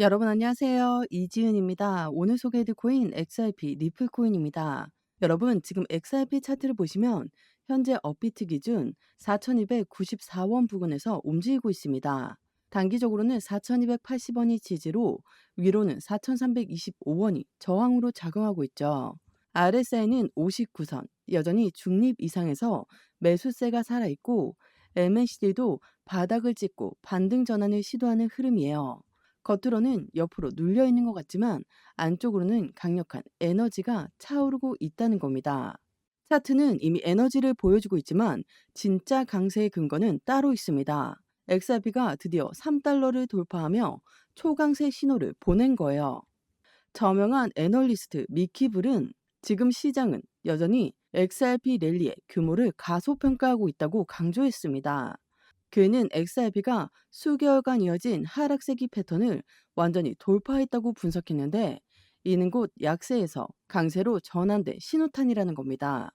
여러분 안녕하세요. 이지은입니다. 오늘 소개해드릴 코인 XRP 리플 코인입니다. 여러분 지금 XRP 차트를 보시면 현재 업비트 기준 4,294원 부근에서 움직이고 있습니다. 단기적으로는 4,280원이 지지로 위로는 4,325원이 저항으로 작용하고 있죠. RSI는 59선, 여전히 중립 이상에서 매수세가 살아있고 MACD도 바닥을 찍고 반등 전환을 시도하는 흐름이에요. 겉으로는 옆으로 눌려 있는 것 같지만 안쪽으로는 강력한 에너지가 차오르고 있다는 겁니다. 차트는 이미 에너지를 보여주고 있지만 진짜 강세의 근거는 따로 있습니다. XRP가 드디어 3달러를 돌파하며 초강세 신호를 보낸 거예요. 저명한 애널리스트 미키블은 지금 시장은 여전히 XRP 랠리의 규모를 가소평가하고 있다고 강조했습니다. 그는 XRP가 수개월간 이어진 하락세기 패턴을 완전히 돌파했다고 분석했는데 이는 곧 약세에서 강세로 전환된 신호탄이라는 겁니다.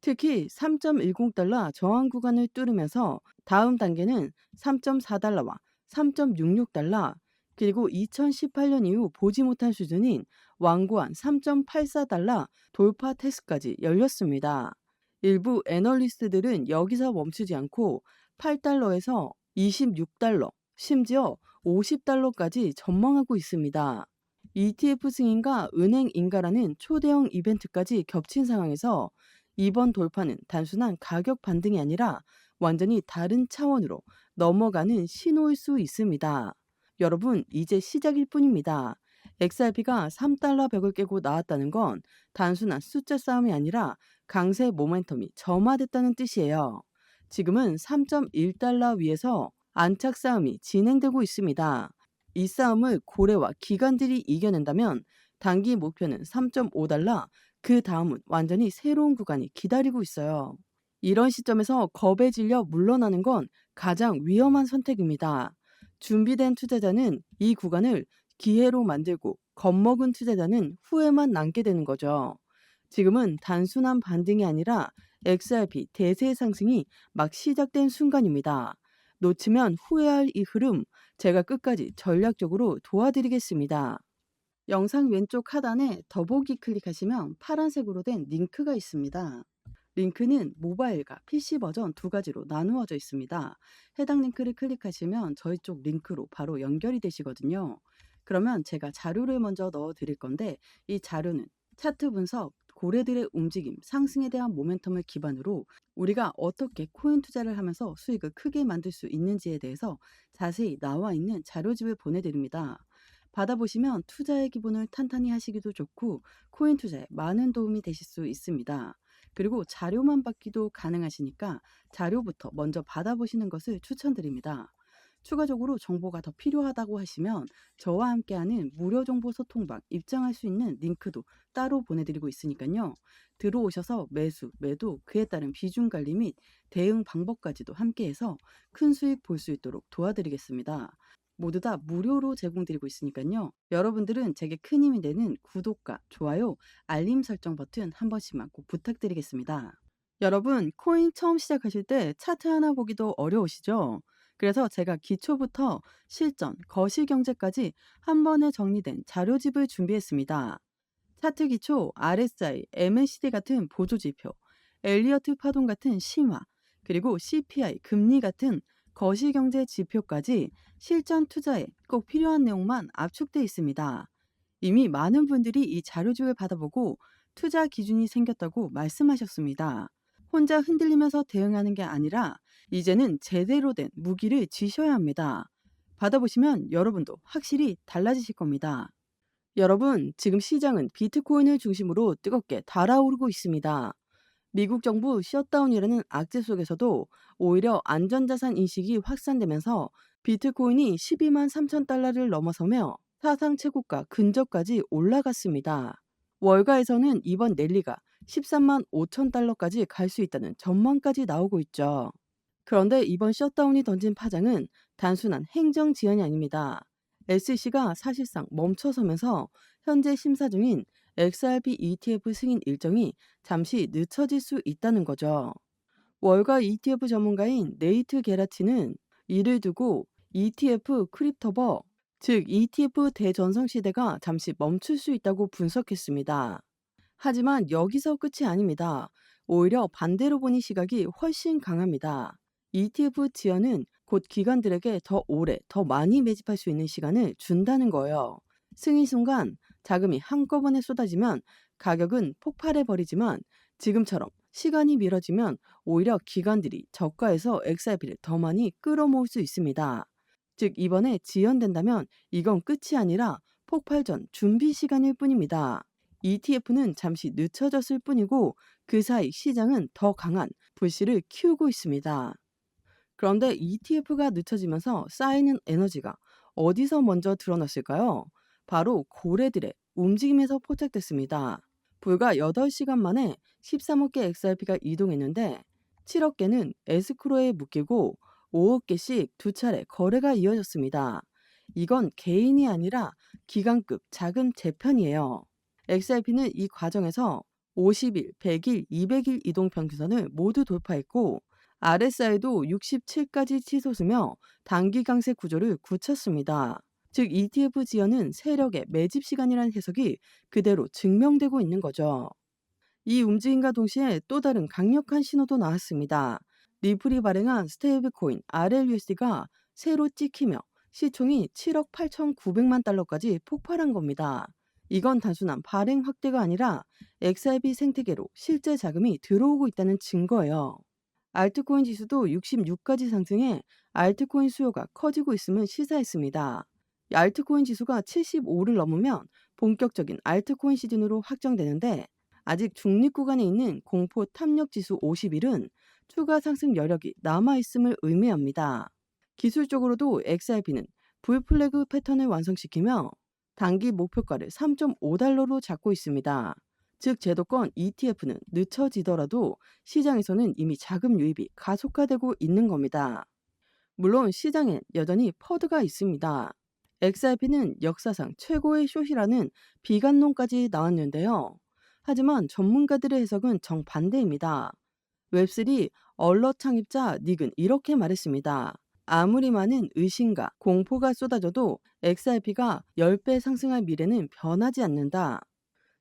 특히 3.10달러 저항 구간을 뚫으면서 다음 단계는 3.4달러와 3.66달러 그리고 2018년 이후 보지 못한 수준인 완고한 3.84달러 돌파 테스트까지 열렸습니다. 일부 애널리스트들은 여기서 멈추지 않고 8달러에서 26달러, 심지어 50달러까지 전망하고 있습니다. ETF 승인과 은행 인가라는 초대형 이벤트까지 겹친 상황에서 이번 돌파는 단순한 가격 반등이 아니라 완전히 다른 차원으로 넘어가는 신호일 수 있습니다. 여러분, 이제 시작일 뿐입니다. XRP가 3달러 벽을 깨고 나왔다는 건 단순한 숫자 싸움이 아니라 강세 모멘텀이 점화됐다는 뜻이에요. 지금은 3.1달러 위에서 안착 싸움이 진행되고 있습니다. 이 싸움을 고래와 기관들이 이겨낸다면 단기 목표는 3.5달러, 그 다음은 완전히 새로운 구간이 기다리고 있어요. 이런 시점에서 겁에 질려 물러나는 건 가장 위험한 선택입니다. 준비된 투자자는 이 구간을 기회로 만들고 겁먹은 투자자는 후회만 남게 되는 거죠. 지금은 단순한 반등이 아니라 XRP 대세 상승이 막 시작된 순간입니다. 놓치면 후회할 이 흐름 제가 끝까지 전략적으로 도와드리겠습니다. 영상 왼쪽 하단에 더보기 클릭하시면 파란색으로 된 링크가 있습니다. 링크는 모바일과 PC 버전 두 가지로 나누어져 있습니다. 해당 링크를 클릭하시면 저희 쪽 링크로 바로 연결이 되시거든요. 그러면 제가 자료를 먼저 넣어 드릴 건데 이 자료는 차트 분석, 고래들의 움직임, 상승에 대한 모멘텀을 기반으로 우리가 어떻게 코인 투자를 하면서 수익을 크게 만들 수 있는지에 대해서 자세히 나와 있는 자료집을 보내드립니다. 받아보시면 투자의 기본을 탄탄히 하시기도 좋고 코인 투자에 많은 도움이 되실 수 있습니다. 그리고 자료만 받기도 가능하시니까 자료부터 먼저 받아보시는 것을 추천드립니다. 추가적으로 정보가 더 필요하다고 하시면 저와 함께하는 무료 정보 소통방 입장할 수 있는 링크도 따로 보내드리고 있으니까요. 들어오셔서 매수, 매도, 그에 따른 비중 관리 및 대응 방법까지도 함께해서 큰 수익 볼 수 있도록 도와드리겠습니다. 모두 다 무료로 제공드리고 있으니까요. 여러분들은 제게 큰 힘이 되는 구독과 좋아요, 알림 설정 버튼 한 번씩만 꼭 부탁드리겠습니다. 여러분, 코인 처음 시작하실 때 차트 하나 보기도 어려우시죠? 그래서 제가 기초부터 실전, 거시 경제까지 한 번에 정리된 자료집을 준비했습니다. 차트 기초, RSI, MACD 같은 보조 지표, 엘리어트 파동 같은 심화, 그리고 CPI, 금리 같은 거시 경제 지표까지 실전 투자에 꼭 필요한 내용만 압축돼 있습니다. 이미 많은 분들이 이 자료집을 받아보고 투자 기준이 생겼다고 말씀하셨습니다. 혼자 흔들리면서 대응하는 게 아니라 이제는 제대로 된 무기를 쥐셔야 합니다. 받아보시면 여러분도 확실히 달라지실 겁니다. 여러분, 지금 시장은 비트코인을 중심으로 뜨겁게 달아오르고 있습니다. 미국 정부 셧다운이라는 악재 속에서도 오히려 안전자산 인식이 확산되면서 비트코인이 12만 3천 달러를 넘어서며 사상 최고가 근접까지 올라갔습니다. 월가에서는 이번 랠리가 13만 5천 달러까지 갈 수 있다는 전망까지 나오고 있죠. 그런데 이번 셧다운이 던진 파장은 단순한 행정 지연이 아닙니다. SEC가 사실상 멈춰서면서 현재 심사 중인 XRP ETF 승인 일정이 잠시 늦춰질 수 있다는 거죠. 월가 ETF 전문가인 네이트 게라치는 이를 두고 ETF 크립토버 즉 ETF 대전성 시대가 잠시 멈출 수 있다고 분석했습니다. 하지만 여기서 끝이 아닙니다. 오히려 반대로 보니 시각이 훨씬 강합니다. ETF 지연은 곧 기관들에게 더 오래, 더 많이 매집할 수 있는 시간을 준다는 거예요. 승인 순간 자금이 한꺼번에 쏟아지면 가격은 폭발해 버리지만 지금처럼 시간이 미뤄지면 오히려 기관들이 저가에서 XRP를 더 많이 끌어모을 수 있습니다. 즉 이번에 지연된다면 이건 끝이 아니라 폭발 전 준비 시간일 뿐입니다. ETF는 잠시 늦춰졌을 뿐이고 그 사이 시장은 더 강한 불씨를 키우고 있습니다. 그런데 ETF가 늦춰지면서 쌓이는 에너지가 어디서 먼저 드러났을까요? 바로 고래들의 움직임에서 포착됐습니다. 불과 8시간 만에 13억 개 XRP가 이동했는데 7억 개는 에스크로에 묶이고 5억 개씩 두 차례 거래가 이어졌습니다. 이건 개인이 아니라 기관급 자금 재편이에요. XRP는 이 과정에서 50일, 100일, 200일 이동 평균선을 모두 돌파했고 RSI도 67까지 치솟으며 단기 강세 구조를 굳혔습니다. 즉 ETF 지연은 세력의 매집 시간이라는 해석이 그대로 증명되고 있는 거죠. 이 움직임과 동시에 또 다른 강력한 신호도 나왔습니다. 리플이 발행한 스테이블 코인 RLUSD가 새로 찍히며 시총이 7억 8,900만 달러까지 폭발한 겁니다. 이건 단순한 발행 확대가 아니라 XRP 생태계로 실제 자금이 들어오고 있다는 증거예요. 알트코인 지수도 66까지 상승해 알트코인 수요가 커지고 있음을 시사했습니다. 알트코인 지수가 75를 넘으면 본격적인 알트코인 시즌으로 확정되는데 아직 중립 구간에 있는 공포 탐욕 지수 51은 추가 상승 여력이 남아 있음을 의미합니다. 기술적으로도 XRP는 불플래그 패턴을 완성시키며 단기 목표가를 3.5달러로 잡고 있습니다. 즉 제도권 ETF는 늦춰지더라도 시장에서는 이미 자금 유입이 가속화되고 있는 겁니다. 물론 시장엔 여전히 퍼드가 있습니다. XRP는 역사상 최고의 숏이라는 비관론까지 나왔는데요. 하지만 전문가들의 해석은 정반대입니다. 웹3 얼럿 창립자 닉은 이렇게 말했습니다. 아무리 많은 의심과 공포가 쏟아져도 XRP가 10배 상승할 미래는 변하지 않는다.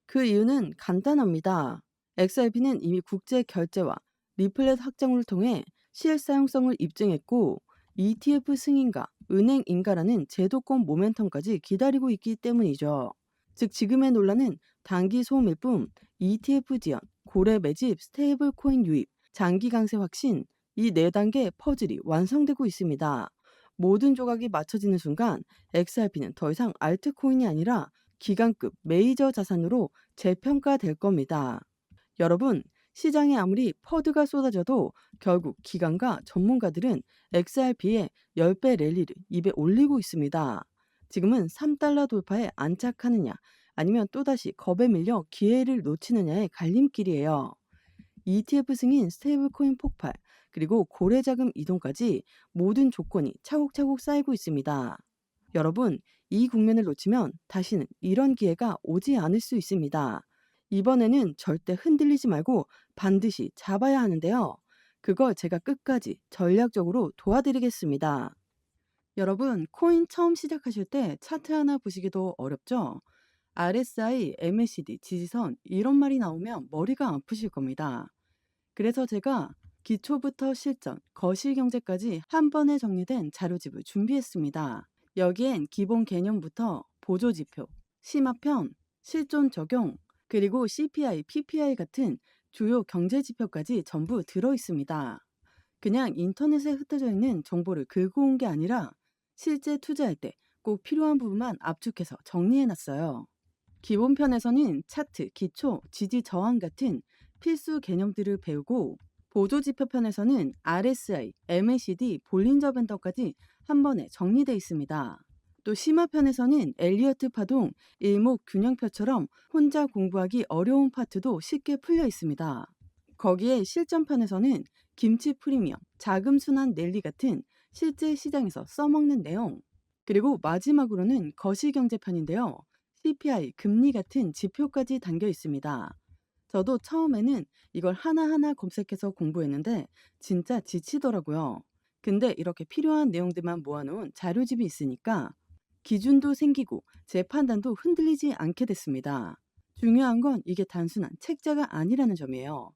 그 이유는 간단합니다. XRP는 이미 국제 결제와 리플렛 확장을 통해 실사용성을 입증했고 ETF 승인과 은행 인가라는 제도권 모멘텀까지 기다리고 있기 때문이죠. 즉 지금의 논란은 단기 소음일 뿐 ETF 지연, 고래 매집, 스테이블 코인 유입, 장기 강세 확신 이 네 단계 퍼즐이 완성되고 있습니다. 모든 조각이 맞춰지는 순간 XRP는 더 이상 알트코인이 아니라 기간급 메이저 자산으로 재평가될 겁니다. 여러분, 시장에 아무리 퍼드가 쏟아져도 결국 기관과 전문가들은 XRP의 10배 랠리를 입에 올리고 있습니다. 지금은 3달러 돌파에 안착하느냐 아니면 또다시 겁에 밀려 기회를 놓치느냐의 갈림길이에요. ETF 승인 스테이블코인 폭발 그리고 고래자금 이동까지 모든 조건이 차곡차곡 쌓이고 있습니다. 여러분, 이 국면을 놓치면 다시는 이런 기회가 오지 않을 수 있습니다. 이번에는 절대 흔들리지 말고 반드시 잡아야 하는데요. 그걸 제가 끝까지 전략적으로 도와드리겠습니다. 여러분, 코인 처음 시작하실 때 차트 하나 보시기도 어렵죠? RSI, MACD, 지지선 이런 말이 나오면 머리가 아프실 겁니다. 그래서 제가 기초부터 실전, 거시경제까지 한 번에 정리된 자료집을 준비했습니다. 여기엔 기본 개념부터 보조지표, 심화편, 실존 적용, 그리고 CPI, PPI 같은 주요 경제지표까지 전부 들어 있습니다. 그냥 인터넷에 흩어져 있는 정보를 긁어 온 게 아니라 실제 투자할 때 꼭 필요한 부분만 압축해서 정리해 놨어요. 기본편에서는 차트, 기초, 지지 저항 같은 필수 개념들을 배우고 보조지표편에서는 RSI, MACD, 볼린저 밴더까지 한 번에 정리되어 있습니다. 또 심화편에서는 엘리어트 파동, 일목 균형표처럼 혼자 공부하기 어려운 파트도 쉽게 풀려 있습니다. 거기에 실전편에서는 김치 프리미엄, 자금 순환 랠리 같은 실제 시장에서 써먹는 내용, 그리고 마지막으로는 거시경제편인데요. CPI, 금리 같은 지표까지 담겨 있습니다. 저도 처음에는 이걸 하나하나 검색해서 공부했는데 진짜 지치더라고요. 근데 이렇게 필요한 내용들만 모아놓은 자료집이 있으니까 기준도 생기고 제 판단도 흔들리지 않게 됐습니다. 중요한 건 이게 단순한 책자가 아니라는 점이에요.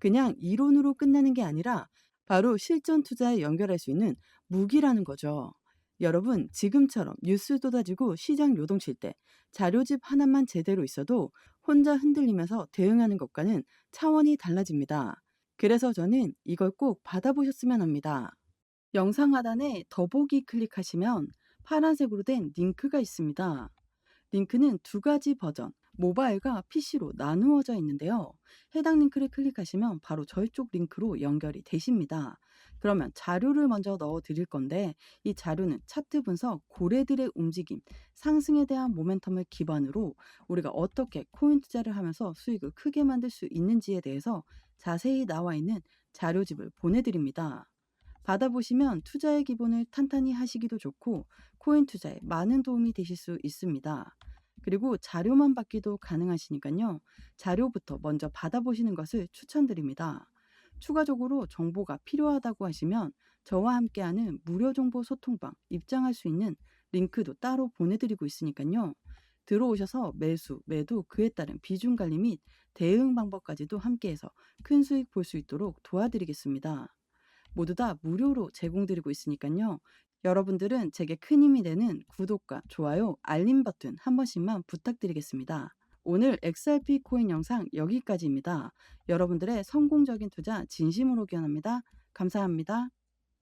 그냥 이론으로 끝나는 게 아니라 바로 실전 투자에 연결할 수 있는 무기라는 거죠. 여러분, 지금처럼 뉴스 쏟아지고 시장 요동칠 때 자료집 하나만 제대로 있어도 혼자 흔들리면서 대응하는 것과는 차원이 달라집니다. 그래서 저는 이걸 꼭 받아보셨으면 합니다. 영상 하단에 더보기 클릭하시면 파란색으로 된 링크가 있습니다. 링크는 두 가지 버전, 모바일과 PC로 나누어져 있는데요. 해당 링크를 클릭하시면 바로 저희 쪽 링크로 연결이 되십니다. 그러면 자료를 먼저 넣어 드릴 건데 이 자료는 차트 분석, 고래들의 움직임, 상승에 대한 모멘텀을 기반으로 우리가 어떻게 코인 투자를 하면서 수익을 크게 만들 수 있는지에 대해서 자세히 나와 있는 자료집을 보내드립니다. 받아보시면 투자의 기본을 탄탄히 하시기도 좋고 코인 투자에 많은 도움이 되실 수 있습니다. 그리고 자료만 받기도 가능하시니까요. 자료부터 먼저 받아보시는 것을 추천드립니다. 추가적으로 정보가 필요하다고 하시면 저와 함께하는 무료 정보 소통방 입장할 수 있는 링크도 따로 보내드리고 있으니까요. 들어오셔서 매수, 매도, 그에 따른 비중 관리 및 대응 방법까지도 함께해서 큰 수익 볼 수 있도록 도와드리겠습니다. 모두 다 무료로 제공드리고 있으니까요. 여러분들은 제게 큰 힘이 되는 구독과 좋아요, 알림 버튼 한 번씩만 부탁드리겠습니다. 오늘 XRP 코인 영상 여기까지입니다. 여러분들의 성공적인 투자 진심으로 기원합니다. 감사합니다.